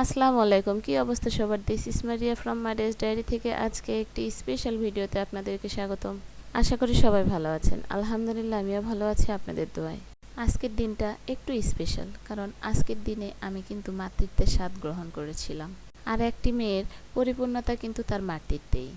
আসসালামু আলাইকুম। কি অবস্থা সবার? This is Maria from Maria's diary থেকে আজকে একটি স্পেশাল ভিডিওতে আপনাদেরকে স্বাগতম। আশা করি সবাই ভালো আছেন। আলহামদুলিল্লাহ, আমিও ভালো আছি আপনাদের দোয়ায়। আজকের দিনটা একটু স্পেশাল কারণ আজকের দিনে আমি কিন্তু মাতৃত্বের স্বাদ গ্রহণ করেছিলাম। আর একটি মেয়ের পরিপূর্ণতা কিন্তু তার মাতৃত্বেই।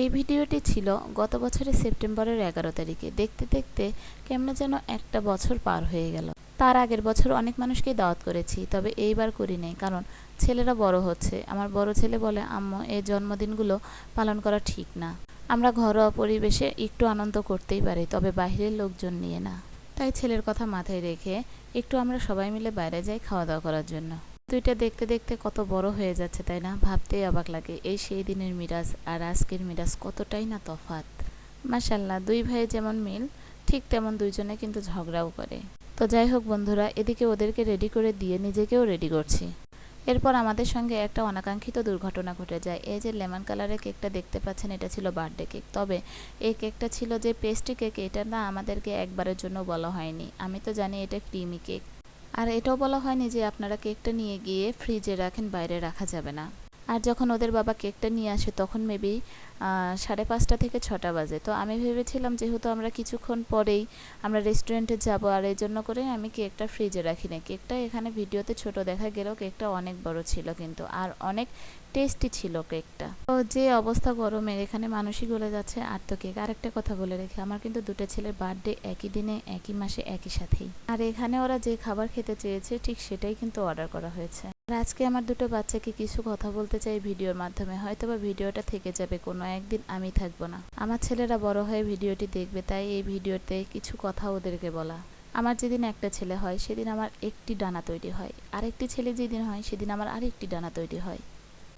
এই ভিডিওটি ছিল গত বছরের সেপ্টেম্বরের এগারো তারিখে। দেখতে দেখতে কেমন যেন একটা বছর পার হয়ে গেল। তার আগের বছর অনেক মানুষকেই দাওয়াত করেছি, তবে এইবার করি নাই, কারণ ছেলেরা বড় হচ্ছে। আমার বড় ছেলে বলে, আম্মু, এই জন্মদিনগুলো পালন করা ঠিক না। আমরা ঘরোয়া পরিবেশে একটু আনন্দ করতেই পারি, তবে বাইরের লোকজন নিয়ে না। তাই ছেলের কথা মাথায় রেখে একটু আমরা সবাই মিলে বাইরে যাই খাওয়া দাওয়া করার জন্য। দুইটা দেখতে দেখতে কত বড় হয়ে যাচ্ছে, তাই না? ভাবতেই অবাক লাগে। এই সেই দিনের মিরাজ আর আজকের মিরাজ কতটাই না তফাত মাসাল্লাহ দুই ভাই যেমন মিল, ঠিক তেমন দুইজনে কিন্তু ঝগড়াও করে। তো যাই হোক বন্ধুরা, এদিকে ওদেরকে রেডি করে দিয়ে নিজেকেও রেডি করছি। এরপর আমাদের সঙ্গে একটা অনাকাঙ্ক্ষিত দুর্ঘটনা ঘটে যায়। এই যে লেমন কালারের কেকটা দেখতে পাচ্ছেন, এটা ছিল বার্থডে কেক। তবে এই কেকটা ছিল যে পেস্ট্রি কেক এটা না আমাদেরকে একবারের জন্য বলা হয়নি। আমি তো জানি এটা ক্রিমি কেক আর এটাও বলা হয়নি যে আপনারা কেকটা নিয়ে গিয়ে ফ্রিজে রাখেন, বাইরে রাখা যাবে না। আর যখন ওদের বাবা কেকটা নিয়ে আসে, তখন মেবি সাড়ে পাঁচটা থেকে ছটা বাজে। তো আমি ভেবেছিলাম যেহেতু আমরা কিছুক্ষণ পরেই আমরা রেস্টুরেন্টে যাব, আর এই জন্য করে আমি কেকটা ফ্রিজে রাখি না কেকটা এখানে ভিডিওতে ছোট দেখা গেলেও কেকটা অনেক বড় ছিল কিন্তু, আর অনেক টেস্টি ছিল কেকটা। তো যে অবস্থা গরমের এখানে মানুষই গলে যাচ্ছে। আর তো কেক, আরেকটা কথা বলে রেখে, আমার কিন্তু দুটো ছেলের বার্থডে একই দিনে, একই মাসে, একই সাথেই। আর এখানে ওরা যে খাবার খেতে চেয়েছে, ঠিক সেটাই কিন্তু অর্ডার করা হয়েছে। আজকে আমার দুটো বাচ্চাকে কিছু কথা বলতে চাই ভিডিওর মাধ্যমে। হয়তো বা ভিডিওটা থেকে যাবে, কোনো একদিন আমি থাকব না। আমার ছেলেরা বড় হয়ে ভিডিওটি দেখবে, তাই এই ভিডিওতে কিছু কথা ওদেরকে বলা। আমার যেদিন একটা ছেলে হয়, সেদিন আমার একটি ডানা তৈরি হয়। আরেকটি ছেলে যেদিন হয়, সেদিন আমার আরেকটি ডানা তৈরি হয়।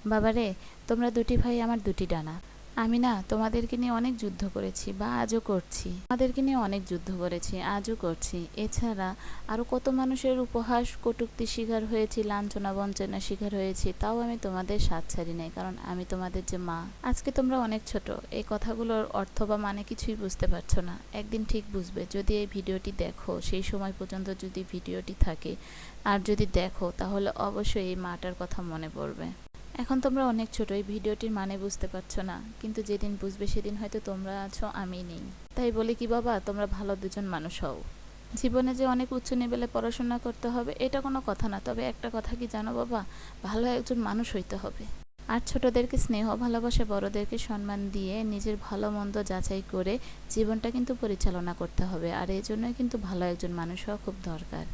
বাবারে, তোমরা দুটি ভাই, আমার দুটি ডানা। আমি না তোমাদেরকে নিয়ে অনেক যুদ্ধ করেছি বা আজও করছি। তোমাদেরকে নিয়ে অনেক যুদ্ধ করেছি, আজও করছি। এছাড়া আরও কত মানুষের উপহাস, কটুক্তি শিকার হয়েছি, লাঞ্ছনা বঞ্চনা শিকার হয়েছি, তাও আমি তোমাদের সাথ ছাড়ি নাই, কারণ আমি তোমাদের যে মা। আজকে তোমরা অনেক ছোট, এই কথাগুলোর অর্থ বা মানে কিছুই বুঝতে পারছ না। একদিন ঠিক বুঝবে, যদি এই ভিডিওটি দেখো, সেই সময় পর্যন্ত যদি ভিডিওটি থাকে, আর যদি দেখো, তাহলে অবশ্যই এই মাটার কথা মনে পড়বে। এখন তোমরা অনেক ছোট, এই ভিডিওটির মানে বুঝতে পারছ না। কিন্তু যেদিন বুঝবে সেদিন হয়তো তোমরা আছো, আমি নেই। তাই বলি কি বাবা, তোমরা ভালো দুজন মানুষ হও। জীবনে যে অনেক উচ্চ লেভেলে পড়াশোনা করতে হবে, এটা কোনো কথা না। তবে একটা কথা কি জানো বাবা, ভালো একজন মানুষ হইতে হবে। আর ছোটদেরকে স্নেহ, ভালোবাসে, বড়দেরকে সম্মান দিয়ে নিজের ভালো মন্দ যাচাই করে জীবনটা কিন্তু পরিচালনা করতে হবে। আর এই জন্যই কিন্তু ভালো একজন মানুষ হওয়া খুব দরকার।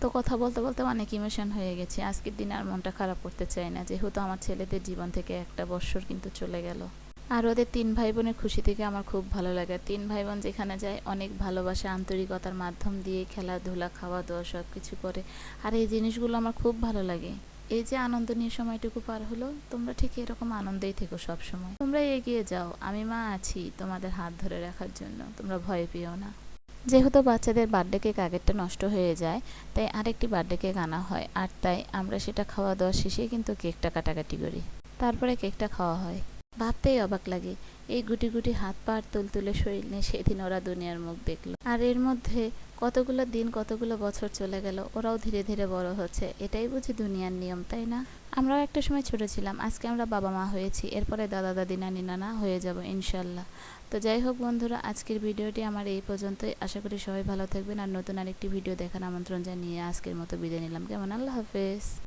তো কথা বলতে বলতে অনেক ইমোশন হয়ে গেছে। আজকের দিন আর মনটা খারাপ করতে চাই না। যেহেতু আমার ছেলেদের জীবন থেকে একটা বৎসর কিন্তু চলে গেল। আর ওদের তিন ভাই বোনের খুশি থেকে আমার খুব ভালো লাগে। তিন ভাই বোন যেখানে যায়, অনেক ভালোবাসা, আন্তরিকতার মাধ্যম দিয়ে খেলাধুলা খাওয়া দাওয়া সব কিছু করে। আর এই জিনিসগুলো আমার খুব ভালো লাগে। এই যে আনন্দ নিয়ে সময়টুকু পার হলো, তোমরা ঠিক এরকম আনন্দেই থেকো সব সময় তোমরা এগিয়ে যাও। আমি মা আছি তোমাদের হাত ধরে রাখার জন্য। তোমরা ভয় পেও না। যেহেতু বাচ্চাদের বার্থডে কেক আগেরটা নষ্ট হয়ে যায়, তাই আরেকটি বার্থডে কেক আনা হয়। আর তাই আমরা সেটা খাওয়া দাওয়া শেষে কিন্তু কেকটা কাটাকাটি করি। তারপরে কেকটা খাওয়া হয়। ভাবতেই অবাক লাগে। এই গুটি গুটি হাত পা আর তুলতুলে শরীর নিয়ে সেদিন ওরা দুনিয়ার মুখ দেখল। আর এর মধ্যে কতগুলো দিন, কতগুলো বছর চলে গেল, ওরাও ধীরে ধীরে বড় হচ্ছে। এটাই বুঝি দুনিয়ার নিয়ম, তাই না? আমরাও একটা সময় ছোট ছিলাম। আজকে আমরা বাবা মা হয়েছি। এরপরে দাদা, দাদি, নানি, নানা হয়ে যাব ইনশাল্লাহ। তো যাই হোক বন্ধুরা, আজকের ভিডিওটি আমার এই পর্যন্তই। আশা করি সবাই ভালো থাকবেন। আর নতুন আরেকটি ভিডিও দেখার আমন্ত্রণ জানিয়ে আজকের মতো বিদায় নিলাম। কেমন? আল্লাহ হাফেজ।